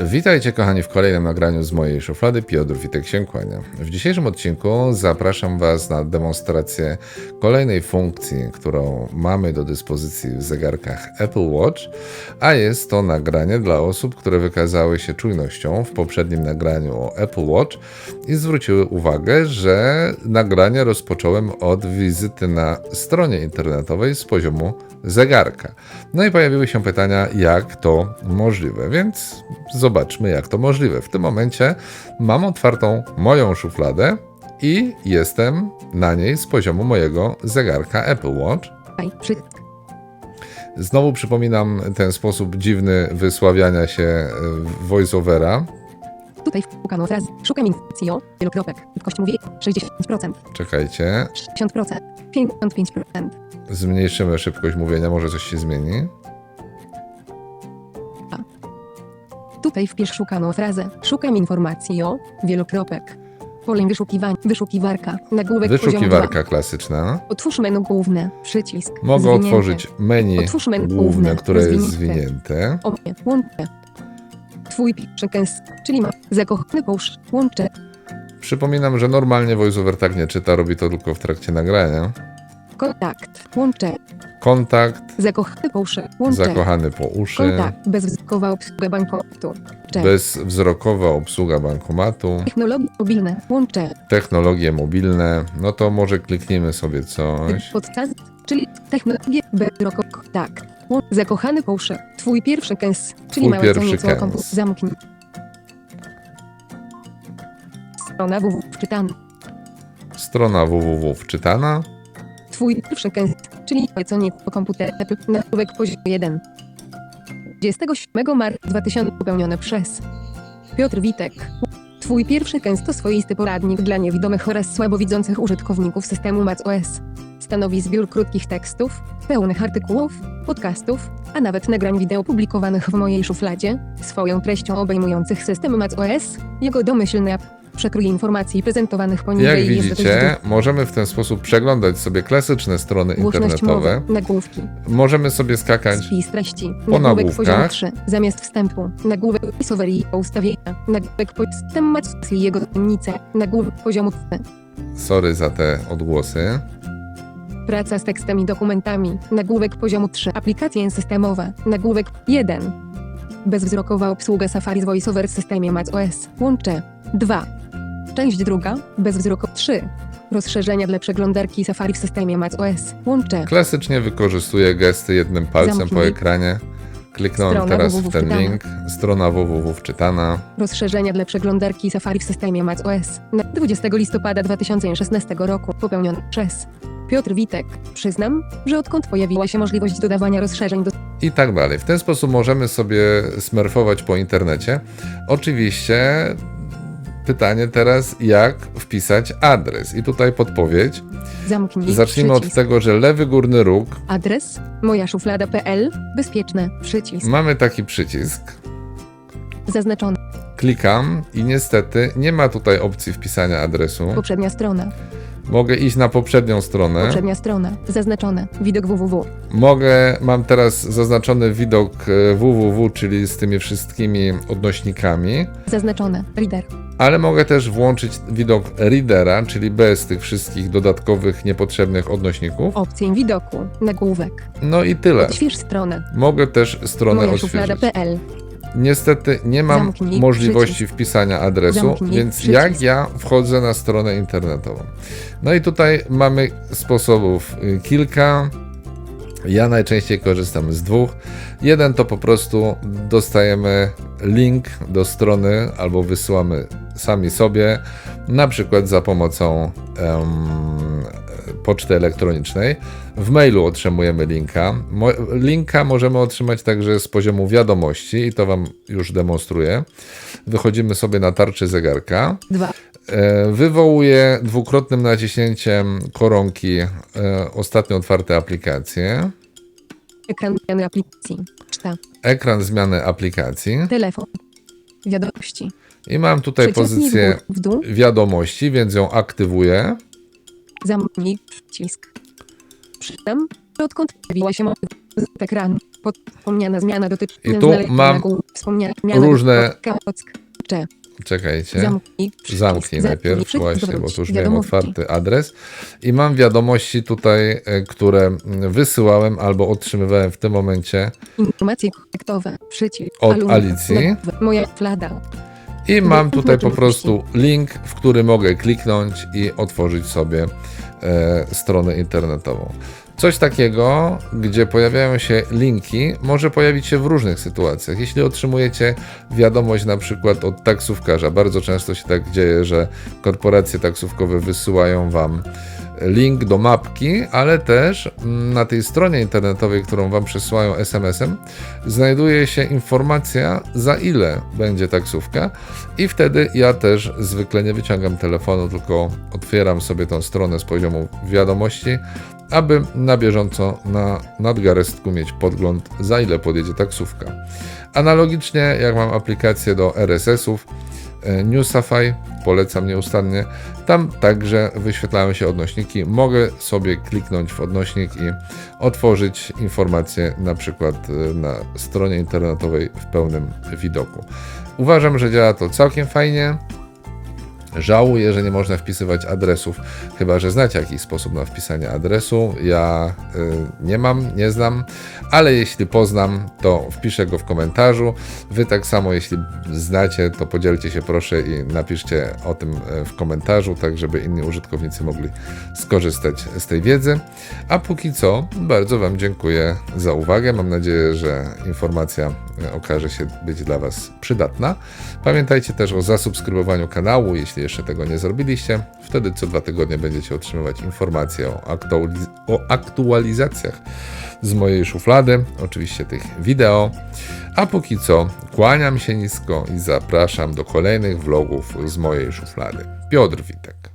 Witajcie kochani w kolejnym nagraniu z mojej szuflady. Piotr Witek się kłania. W dzisiejszym odcinku zapraszam Was na demonstrację kolejnej funkcji, którą mamy do dyspozycji w zegarkach Apple Watch, a jest to nagranie dla osób, które wykazały się czujnością w poprzednim nagraniu o Apple Watch i zwróciły uwagę, że nagranie rozpocząłem od wizyty na stronie internetowej z poziomu zegarka. No i pojawiły się pytania, jak to możliwe, więc zobaczmy, jak to możliwe. W tym momencie mam otwartą moją szufladę i jestem na niej z poziomu mojego zegarka Apple Watch. Znowu przypominam ten sposób dziwny wysławiania się e, voiceovera. Tutaj wpukano fraz. Szukam informacji o wielokropek. Szybkość mówi 60%, Czekajcie, 60%, 55%. zmniejszymy szybkość mówienia, może coś się zmieni. Tutaj wpisz szukano frazę. Szukam informacji o wielokropek. Pole wyszukiwania. Wyszukiwarka. Nagłówek poziom 2. Wyszukiwarka klasyczna. Otwórz menu główne. Przycisk. Mogę Zwinięte. otworzyć menu Otwórz menu główne, główne, które jest zwinięte. Obie. Łącze. Twój kęs, czyli ma zakochany połóż. Łącze. Przypominam, że normalnie voiceover tak nie czyta, robi to tylko w trakcie nagrania. Kontakt. Łącze. Kontakt, Zakochany połóż. Łącze. zakochany po uszy, Kontakt. Bezwzrokowa obsługa bankomatu. Bezwzrokowa obsługa bankomatu, Technologie mobilne. Łącze. technologie mobilne. No to może kliknijmy sobie coś. Podczas, czyli technologie bezwzrokowa. Tak. Zakochany po uszy. Twój pierwszy kęs, czyli Twój małe pierwszy kęs. Zamknij. Strona www wczytana. Strona www wczytana. Twój pierwszy kęs, czyli co nieco komputer. Nagłówek poziom 1. 27 marca 2000 popełnione przez Piotr Witek. Twój pierwszy kęs to swoisty poradnik dla niewidomych oraz słabowidzących użytkowników systemu macOS. Stanowi zbiór krótkich tekstów, pełnych artykułów, podcastów, a nawet nagrań wideo publikowanych w mojej szufladzie, swoją treścią obejmujących system macOS, jego domyślny app, przekrój informacji prezentowanych poniżej Jak jest widzicie, możemy w ten sposób przeglądać sobie klasyczne strony Głośność internetowe. mowy, nagłówki, Możemy sobie skakać spis treści, po nagłówek nagłówkach. poziom 3, zamiast wstępu, nagłówek voiceover i ustawienia, nagłówek po- macOS i jego tajemnice, nagłówek poziomu 3, Sorry za te odgłosy. praca z tekstem i dokumentami, nagłówek poziomu 3, aplikacje systemowe, nagłówek 1, bezwzrokowa obsługa Safari z VoiceOver w systemie macOS, łącze 2, część druga, bezwzrokowa 3, rozszerzenia dla przeglądarki Safari w systemie macOS, łącze Klasycznie wykorzystuję gesty jednym palcem po Zamknij. ekranie. Kliknąłem Strona teraz w ten wczytana. link. Strona www wczytana. Rozszerzenia dla przeglądarki Safari w systemie macOS na 20 listopada 2016 roku popełniony przez Piotr Witek. Przyznam, że odkąd pojawiła się możliwość dodawania rozszerzeń do i tak dalej. W ten sposób możemy sobie smerfować po internecie. Oczywiście pytanie teraz, jak wpisać adres. I tutaj podpowiedź. zamknij Zacznijmy od przycisk. tego, że lewy górny róg Adres moja szuflada.pl bezpieczne przycisk mamy taki przycisk. zaznaczony Klikam i niestety nie ma tutaj opcji wpisania adresu. poprzednia strona Mogę iść na poprzednią stronę. poprzednia strona. Zaznaczone. Widok www Mogę, mam teraz zaznaczony widok e, www, czyli z tymi wszystkimi odnośnikami, zaznaczone. Reader. Ale mogę też włączyć widok readera, czyli bez tych wszystkich dodatkowych, niepotrzebnych odnośników. opcję widoku. Nagłówek. No i tyle. odśwież stronę. Mogę też stronę moja odświeżyć. Niestety nie mam Zamknij możliwości przycisk. wpisania adresu, Zamknij więc przycisk. jak ja wchodzę na stronę internetową? No i tutaj mamy sposobów y, kilka. Ja najczęściej korzystam z dwóch. Jeden to po prostu dostajemy link do strony albo wysyłamy sami sobie, na przykład za pomocą em, poczty elektronicznej. W mailu otrzymujemy linka. Mo- linka możemy otrzymać także z poziomu wiadomości i to Wam już demonstruję. Wychodzimy sobie na tarczy zegarka. 2 E, Wywołuje dwukrotnym naciśnięciem koronki e, ostatnio otwarte aplikacje. ekran zmiany aplikacji. 4 Ekran zmiany aplikacji. telefon. Wiadomości. I mam tutaj pozycję w dół, wiadomości, więc ją aktywuję. Zamknij przycisk. Odkąd pojawiła się ekranu, wspomniana zmiana dotyczy I tu mam różne- Kock, Czekajcie. zamknij, Zamknij najpierw, właśnie, bo tu już miałem otwarty adres. I mam wiadomości tutaj, e, które mm, wysyłałem albo otrzymywałem w tym momencie. Informacje kontaktowe, przycisk, Od Alicji. moja flada, I mam tutaj po prostu link, w który mogę kliknąć i otworzyć sobie e, stronę internetową. Coś takiego, gdzie pojawiają się linki, może pojawić się w różnych sytuacjach. Jeśli otrzymujecie wiadomość na przykład od taksówkarza, bardzo często się tak dzieje, że korporacje taksówkowe wysyłają Wam link do mapki, ale też mm, na tej stronie internetowej, którą Wam przesyłają SMS-em, znajduje się informacja, za ile będzie taksówka, i wtedy ja też zwykle nie wyciągam telefonu, tylko otwieram sobie tą stronę z poziomu wiadomości, aby na bieżąco na nadgarstku mieć podgląd, za ile podjedzie taksówka. Analogicznie, jak mam aplikację do RSS-ów, Newsify, polecam nieustannie, tam także wyświetlają się odnośniki. Mogę sobie kliknąć w odnośnik i otworzyć informacje na przykład e, na stronie internetowej w pełnym widoku. Uważam, że działa to całkiem fajnie. Żałuję, że nie można wpisywać adresów, chyba że znacie jakiś sposób na wpisanie adresu. Ja y, nie mam, nie znam, ale jeśli poznam, to wpiszę go w komentarzu. Wy tak samo, jeśli znacie, to podzielcie się proszę i napiszcie o tym e, w komentarzu, tak żeby inni użytkownicy mogli skorzystać z tej wiedzy. A póki co, bardzo Wam dziękuję za uwagę. Mam nadzieję, że informacja e, okaże się być dla Was przydatna. Pamiętajcie też o zasubskrybowaniu kanału, jeszcze tego nie zrobiliście. Wtedy co dwa tygodnie będziecie otrzymywać informacje o, aktualiz- o aktualizacjach z mojej szuflady, oczywiście tych wideo. A póki co kłaniam się nisko i zapraszam do kolejnych vlogów z mojej szuflady. Piotr Witek.